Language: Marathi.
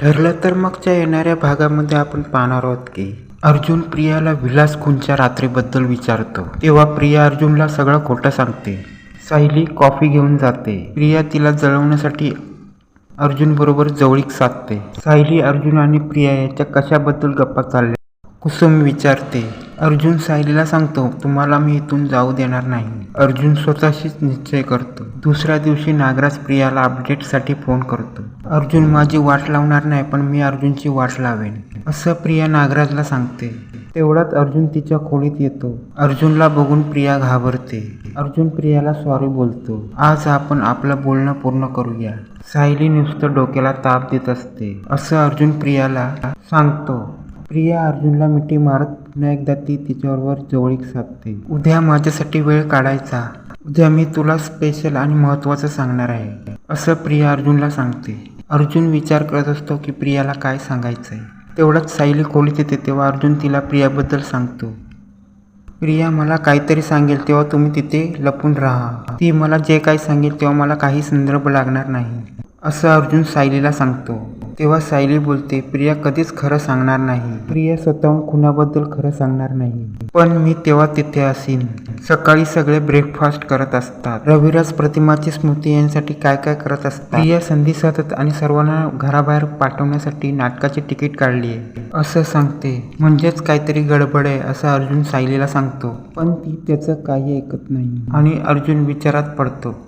ठरलं तर मागच्या येणाऱ्या भागामध्ये आपण पाहणार आहोत की अर्जुन प्रियाला विलास खूनच्या रात्रीबद्दल विचारतो. तेव्हा प्रिया अर्जुनला सगळं खोटं सांगते. सायली कॉफी घेऊन जाते. प्रिया तिला जळवण्यासाठी अर्जुन बरोबर जवळीक साधते. सायली अर्जुन आणि प्रिया याच्या कशाबद्दल गप्पा चालल्या? कुसुम विचारते. अर्जुन सायलीला सांगतो तुम्हाला मी इथून जाऊ देणार नाही. अर्जुन स्वतःशीच निश्चय करतो. दुसऱ्या दिवशी नागराज प्रियाला अपडेटसाठी फोन करतो. अर्जुन माझी वाट लावणार नाही पण मी अर्जुनची वाट लावेन. असं प्रिया नागराजला सांगते. तेवढ्यात अर्जुन तिच्या खोलीत येतो. अर्जुनला बघून प्रिया घाबरते. अर्जुन प्रियाला सॉरी बोलतो. आज आपण आपलं बोलणं पूर्ण करूया. सायली नुसतं डोक्याला ताप देत असते. असं अर्जुन प्रियाला सांगतो. प्रिया अर्जुनला मिठी मारत पुन्हा एकदा ती तिच्यावर जवळीक साधते. उद्या माझ्यासाठी वेळ काढायचा. उद्या मी तुला स्पेशल आणि महत्त्वाचं सांगणार आहे. असं प्रिया अर्जुनला सांगते. अर्जुन विचार करत असतो की प्रियाला काय सांगायचंय. तेवढंच सायली खोलीत येते तेव्हा अर्जुन तिला प्रियाबद्दल सांगतो. प्रिया मला काहीतरी सांगेल तेव्हा तुम्ही तिथे लपून राहा. ती मला जे काही सांगेल तेव्हा मला काही संदर्भ लागणार नाही. असं अर्जुन सायलीला सांगतो. तेव्हा सायली बोलते प्रिया कधीच खरं सांगणार नाही. प्रिया स्वतःहून खुनाबद्दल खरं सांगणार नाही. पण मी तेव्हा तिथे असीन. सकाळी सगळे ब्रेकफास्ट करत असतात. रविराज प्रतिमाची स्मृती यांसाठी काय काय करत असतात? प्रिया संधी साधत आणि सर्वांना घराबाहेर पाठवण्यासाठी नाटकाची तिकीट काढली आहे. असं सांगते. म्हणजेच काहीतरी गडबड आहे असं अर्जुन सायलीला सांगतो. पण ती त्याचं काही ऐकत नाही. आणि अर्जुन विचारात पडतो.